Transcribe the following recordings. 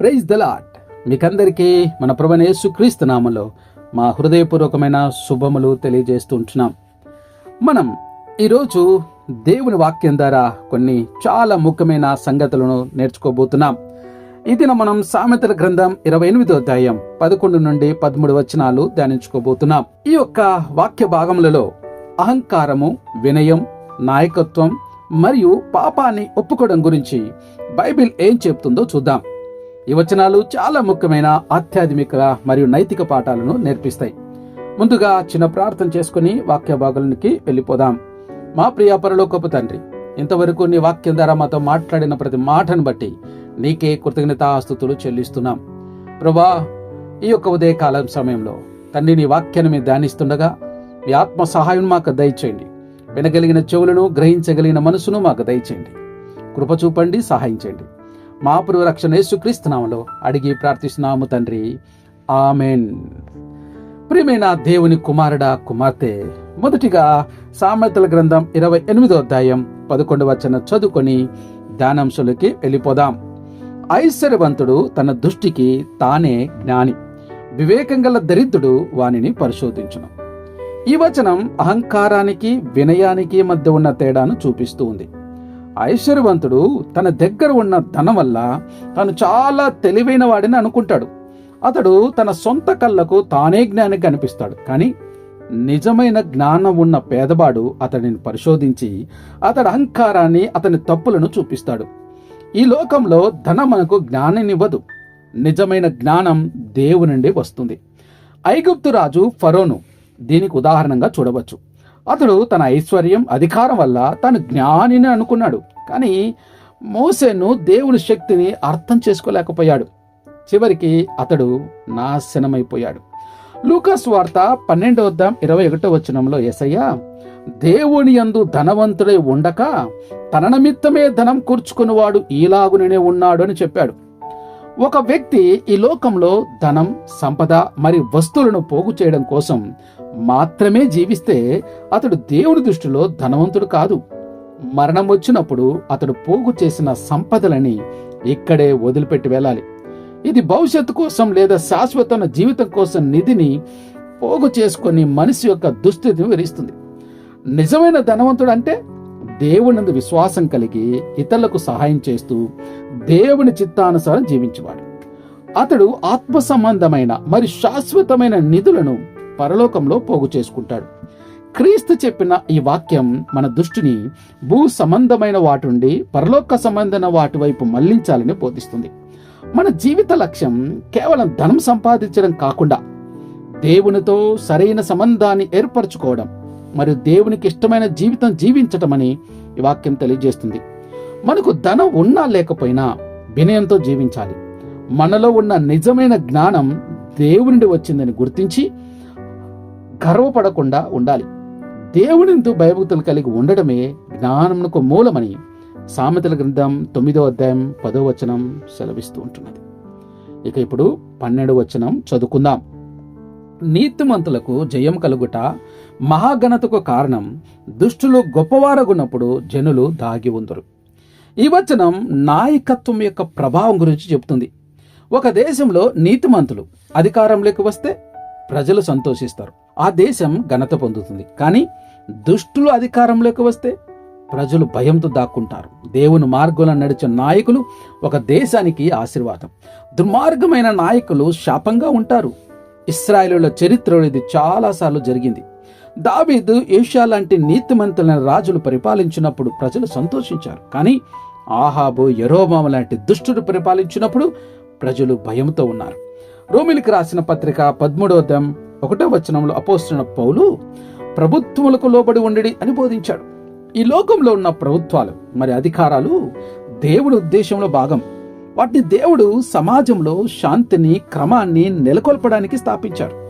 Praise the lot మీకందరికీ మన ప్రభనేసు క్రీస్తు నామంలో మా హృదయపూర్వకమైన శుభములు తెలియజేస్తుంటున్నాం మనం ఈరోజు దేవుని వాక్యం ద్వారా కొన్ని చాలా ముఖ్యమైన సంగతులను నేర్చుకోబోతున్నాం. ఇదిన మనం సామెతల గ్రంథం ఇరవై ఎనిమిదో అధ్యాయం పదకొండు నుండి పదమూడు వచనాలు ధ్యానించుకోబోతున్నాం. ఈ యొక్క వాక్య భాగములలో అహంకారము వినయం నాయకత్వం మరియు పాపాన్ని ఒప్పుకోవడం గురించి బైబిల్ ఏం చెప్తుందో చూద్దాం. ఈ వచనాలు చాలా ముఖ్యమైన ఆధ్యాత్మిక మరియు నైతిక పాఠాలను నేర్పిస్తాయి. ముందుగా చిన్న ప్రార్థన చేసుకుని వాక్య భాగాలకి వెళ్ళిపోదాం. మా ప్రియ పరలోకపు తండ్రి ఇంతవరకు నీ వాక్యం ద్వారా మాతో మాట్లాడిన ప్రతి మాటను బట్టి నీకే కృతజ్ఞతాస్తుతులు చెల్లిస్తున్నాం. ప్రభా ఈ యొక్క ఉదయకాలం సమయంలో తండ్రి నీ వాక్యాన్ని మేము ధ్యానిస్తుండగా మీ ఆత్మ సహాయం మాకు దయచేయండి. వినగలిగిన చెవులను గ్రహించగలిగిన మనసును మాకు దయచేయండి. కృప చూపండి సహాయం చేయండి. మా పురురక్షణ యేసుక్రీస్తునామలో అడిగి ప్రార్థిస్తున్నాము తండ్రి. ఆమెన్. ప్రియమైన దేవుని కుమారుడా కుమార్తె మొదటిగా సామెతల గ్రంథం ఇరవై ఎనిమిదో అధ్యాయం పదకొండు వచన చదువుకొని ధ్యానాంశాలకి వెళ్ళిపోదాం. ఐశ్వర్యవంతుడు తన దృష్టికి తానే జ్ఞాని వివేకం గల దరిద్రుడు వానిని పరిశోధించును. ఈ వచనం అహంకారానికి వినయానికి మధ్య ఉన్న తేడాను చూపిస్తూ ఉంది. ఐశ్వర్యవంతుడు తన దగ్గర ఉన్న ధనం వల్ల తను చాలా తెలివైన వాడిని అనుకుంటాడు. అతడు తన సొంత కళ్ళకు తానే జ్ఞాని కనిపిస్తాడు. కానీ నిజమైన జ్ఞానం ఉన్న పేదవాడు అతడిని పరిశోధించి అతడి అహంకారాన్ని అతని తప్పులను చూపిస్తాడు. ఈ లోకంలో ధనం మనకు జ్ఞానాన్నివ్వదు నిజమైన జ్ఞానం దేవుని నుండి వస్తుంది. ఐగుప్తు రాజు ఫరోను దీనికి ఉదాహరణగా చూడవచ్చు. అతడు తన ఐశ్వర్యం అధికారం వల్ల తను జ్ఞానిని అనుకున్నాడు. కానీ మోసేను దేవుని శక్తిని అర్థం చేసుకోలేకపోయాడు. చివరికి అతడు నాశనమైపోయాడు. లూకాస్ వార్త పన్నెండవ అధ్యాయం ఇరవై ఒకటో వచనంలో ఎసయ్య దేవుని యందు ధనవంతుడై ఉండక తన నిమిత్తమే ధనం కూర్చుకునేవాడు ఈలాగునే ఉన్నాడు అని చెప్పాడు. ఒక వ్యక్తి ఈ లోకంలో ధనం సంపద మరియు వస్తువులను పోగు చేయడం కోసం మాత్రమే జీవిస్తే అతడు దేవుని దృష్టిలో ధనవంతుడు కాదు. మరణం వచ్చినప్పుడు అతడు పోగు చేసిన సంపదలని ఇక్కడే వదిలిపెట్టి వెళ్ళాలి. ఇది భవిష్యత్తు కోసం లేదా శాశ్వతమైన జీవితం కోసం నిధిని పోగు చేసుకొని మనిషి యొక్క దుస్థితిని వివరిస్తుంది. నిజమైన ధనవంతుడు అంటే దేవునందు విశ్వాసం కలిగి ఇతరులకు సహాయం చేస్తూ దేవుని చిత్తానుసారం జీవించేవాడు. అతడు ఆత్మ సంబంధమైన మరి శాశ్వతమైన నిధులను పరలోకంలో పోగు చేసుకుంటాడు. క్రీస్తు చెప్పిన ఈ వాక్యం మన దృష్టిని భూ సంబంధమైన వాటి పరలోక సంబంధమైన వాటి వైపు మళ్ళించాలని బోధిస్తుంది. మన జీవిత లక్ష్యం కేవలం ధనం సంపాదించడం కాకుండా దేవునితో సరైన సంబంధాన్ని ఏర్పరచుకోవడం మరియు దేవునికి ఇష్టమైన జీవితం జీవించటం అని ఈ వాక్యం తెలియజేస్తుంది. మనకు ధనం ఉన్నా లేకపోయినా వినయంతో జీవించాలి. మనలో ఉన్న నిజమైన జ్ఞానం దేవుని వచ్చిందని గుర్తించి గర్వపడకుండా ఉండాలి. దేవునితో భయభక్తులు కలిగి ఉండడమే జ్ఞానమునకు మూలమని సామెతల గ్రంథం తొమ్మిదో అధ్యాయం పదో వచనం సెలవిస్తూ ఉంటున్నది. ఇక ఇప్పుడు పన్నెండు వచనం చదువుకుందాం. నీతిమంతులకు జయం కలుగుట మహాఘనతకు కారణం దుష్టులు గొప్పవారగున్నప్పుడు జనులు దాగి ఉందరు. ఈ వచనం నాయకత్వం యొక్క ప్రభావం గురించి చెబుతుంది. ఒక దేశంలో నీతిమంతులు అధికారంలోకి వస్తే ప్రజలు సంతోషిస్తారు. ఆ దేశం ఘనత పొందుతుంది. కానీ దుష్టులు అధికారంలోకి వస్తే ప్రజలు భయంతో దాక్కుంటారు. దేవుని మార్గంలో నడిచే నాయకులు ఒక దేశానికి ఆశీర్వాదం. దుర్మార్గమైన నాయకులు శాపంగా ఉంటారు. ఇస్రాయేలుల చరిత్రలో ఇది చాలాసార్లు జరిగింది. దావీదు ఏషియా లాంటి నీతిమంతులైన రాజులు పరిపాలించినప్పుడు ప్రజలు సంతోషించారు. కానీ ఆహాబు యరోబామ లాంటి దుష్టుడు పరిపాలించినప్పుడు ప్రజలు భయంతో ఉన్నారు. రోమిలికి రాసిన పత్రిక పదమూడో ఒకటో వచనంలో అపోస్తున్న పౌలు ప్రభుత్వములకు లోబడి ఉండడి అని బోధించాడు. ఈ లోకంలో ఉన్న ప్రభుత్వాలు మరి అధికారాలు దేవుడి ఉద్దేశంలో భాగం. వాటిని దేవుడు సమాజంలో శాంతిని క్రమాన్ని నెలకొల్పడానికి స్థాపించాడు.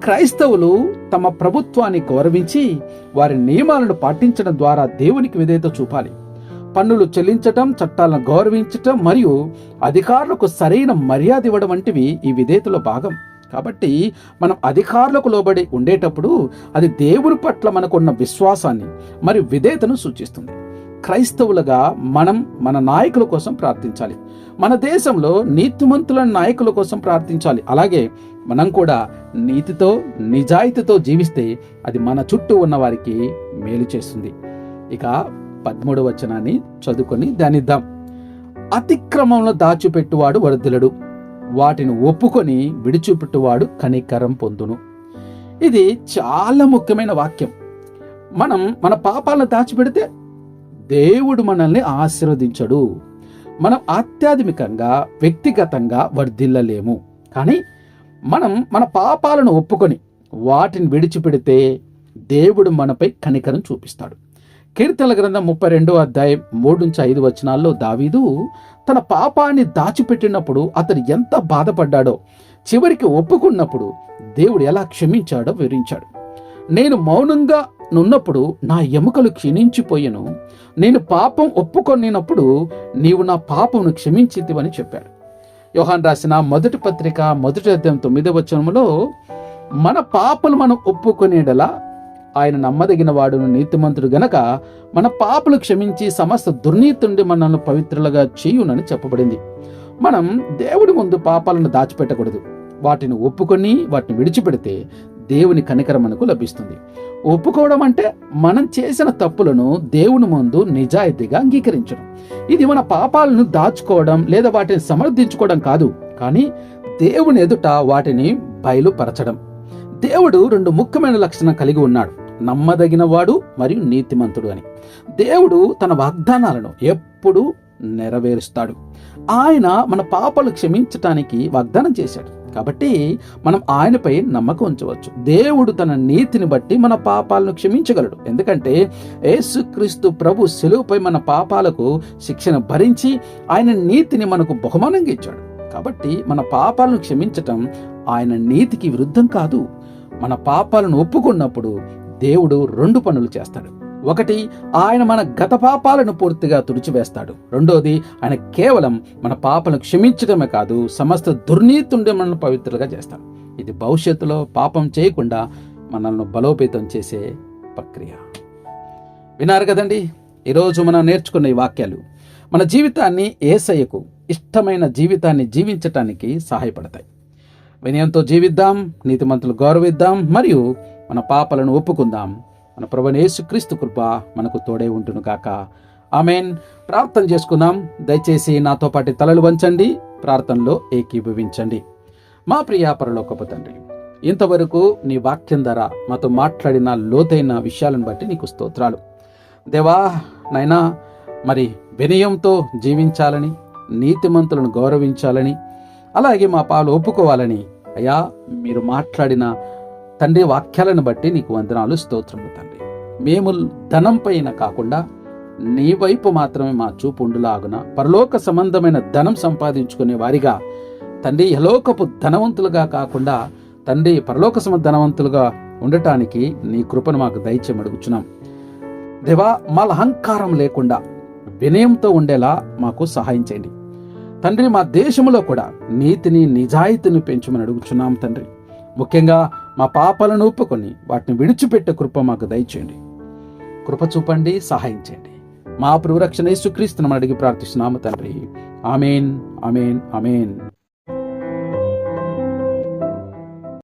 క్రైస్తవులు తమ ప్రభుత్వాన్ని గౌరవించి వారి నియమాలను పాటించడం ద్వారా దేవునికి విధేయత చూపాలి. పన్నులు చెల్లించటం చట్టాలను గౌరవించటం మరియు అధికారులకు సరైన మర్యాద ఇవ్వడం వంటివి ఈ విధేయతలో భాగం. కాబట్టి మనం అధికారులకు లోబడి ఉండేటప్పుడు అది దేవుని పట్ల మనకున్న విశ్వాసాన్ని మరియు విధేయతను సూచిస్తుంది. క్రైస్తవులుగా మనం మన నాయకుల కోసం ప్రార్థించాలి. మన దేశంలో నీతిమంతుల నాయకుల కోసం ప్రార్థించాలి. అలాగే మనం కూడా నీతితో నిజాయితీతో జీవిస్తే అది మన చుట్టూ ఉన్న వారికి మేలు చేస్తుంది. ఇక పదమూడు వచనాన్ని చదువుకొని ధ్యానిద్దాం. అతిక్రమంలో దాచిపెట్టువాడు వరదలుడు. వాటిని ఒప్పుకొని విడిచిపెట్టువాడు కనికరం పొందును. ఇది చాలా ముఖ్యమైన వాక్యం. మనం మన పాపాలను దాచిపెడితే దేవుడు మనల్ని ఆశీర్వదించడు. మనం ఆధ్యాత్మికంగా వ్యక్తిగతంగా వర్ధిల్లలేము. కానీ మనం మన పాపాలను ఒప్పుకొని వాటిని విడిచిపెడితే దేవుడు మనపై కనికరం చూపిస్తాడు. కీర్తన గ్రంథం ముప్పై రెండో అధ్యాయం మూడు నుంచి ఐదు వచనాల్లో దావీదు తన పాపాన్ని దాచిపెట్టినప్పుడు అతను ఎంత బాధపడ్డాడో చివరికి ఒప్పుకున్నప్పుడు దేవుడు ఎలా క్షమించాడో వివరించాడు. నేను మౌనంగా నున్నప్పుడు నా ఎముకలు క్షీణించిపోయాను. నేను పాపం ఒప్పుకొనినప్పుడు నీవు నా పాపమును క్షమించితివని చెప్పాడు. యోహాన్ రాసిన మొదటి పత్రిక మొదటి అధ్యాయం తొమ్మిదవ వచనములో మన పాపలు మనం ఒప్పుకునేడలా ఆయన నమ్మదగిన వాడును నీతిమంతుడు గనక మన పాపలు క్షమించి సమస్త దుర్నీతుండి మనల్ని పవిత్రులుగా చేయునని చెప్పబడింది. మనం దేవుడి ముందు పాపాలను దాచిపెట్టకూడదు. వాటిని ఒప్పుకొని వాటిని విడిచిపెడితే దేవుని కనికర మనకు లభిస్తుంది. ఒప్పుకోవడం అంటే మనం చేసిన తప్పులను దేవుని ముందు నిజాయితీగా అంగీకరించడం. ఇది మన పాపాలను దాచుకోవడం లేదా వాటిని సమర్థించుకోవడం కాదు. కానీ దేవుని ఎదుట వాటిని బయలుపరచడం. దేవుడు రెండు ముఖ్యమైన లక్షణం కలిగి ఉన్నాడు. నమ్మదగినవాడు మరియు నీతిమంతుడు అని. దేవుడు తన వాగ్దానాలను ఎప్పుడూ నెరవేరుస్తాడు. ఆయన మన పాపాలు క్షమించటానికి వాగ్దానం చేశాడు. కాబట్టి మనం ఆయనపై నమ్మకం ఉంచవచ్చు. దేవుడు తన నీతిని బట్టి మన పాపాలను క్షమించగలడు. ఎందుకంటే యేసుక్రీస్తు ప్రభు సెలువుపై మన పాపాలకు శిక్షణ భరించి ఆయన నీతిని మనకు బహుమానంగా ఇచ్చాడు. కాబట్టి మన పాపాలను క్షమించటం ఆయన నీతికి విరుద్ధం కాదు. మన పాపాలను ఒప్పుకున్నప్పుడు దేవుడు రెండు పనులు చేస్తాడు. ఒకటి ఆయన మన గత పాపాలను పూర్తిగా తుడిచివేస్తాడు. రెండోది ఆయన కేవలం మన పాపలను క్షమించడమే కాదు సమస్త దుర్నీతుండే మనల్ని పవిత్రులుగా చేస్తాడు. ఇది భవిష్యత్తులో పాపం చేయకుండా మనల్ని బలోపేతం చేసే ప్రక్రియ. విన్నారు కదండి? ఈరోజు మనం నేర్చుకున్న ఈ వాక్యాలు మన జీవితాన్ని ఏసయ్యకు ఇష్టమైన జీవితాన్ని జీవించటానికి సహాయపడతాయి. వినయంతో జీవిద్దాం నీతిమంతులు గౌరవిద్దాం మరియు మన పాపలను ఒప్పుకుందాం. మన ప్రభుని యేసుక్రీస్తు కృప మనకు తోడే ఉంటును కాక ఆమెన్. ప్రార్థన చేసుకుందాం. దయచేసి నాతో పాటు తలలు వంచండి. ప్రార్థనలో ఏకీభవించండి. మా ప్రియా పరలోకపు తండ్రి ఇంతవరకు నీ వాక్యం ధర మాతో మాట్లాడిన లోతైన విషయాలను బట్టి నీకు స్తోత్రాలు. దేవా నైనా మరి వినయంతో జీవించాలని నీతిమంతులను గౌరవించాలని అలాగే మా పాలు ఒప్పుకోవాలని అయ్యా మీరు మాట్లాడిన తండ్రి వాక్యాలను బట్టి నీకు వందనాలు స్తోత్రము తండ్రి. మేము ధనం పైన కాకుండా నీ వైపు మాత్రమే మా చూపు ఉండులాగున పరలోక సంబంధమైన ధనం సంపాదించుకునే వారిగా తండ్రి యలోకపు ధనవంతులుగా కాకుండా తండ్రి పరలోక సమ ధనవంతులుగా ఉండటానికి నీ కృపను మాకు దయచేయం అడుగుచున్నాం. దేవా మాల అహంకారం లేకుండా వినయంతో ఉండేలా మాకు సహాయం చేయండి. తండ్రి మా దేశంలో కూడా నీతిని నిజాయితీని పెంచమని అడుగుచున్నాం తండ్రి. ముఖ్యంగా మా పాపాలను ఒప్పుకొని వాటిని విడిచిపెట్టే కృప మాకు దయచేయండి. కృప చూపండి సహాయం చేయండి. మా ప్రభురక్షణ యేసుక్రీస్తును అడిగి ప్రార్థిస్తున్నాము తండ్రి. Amen amen amen.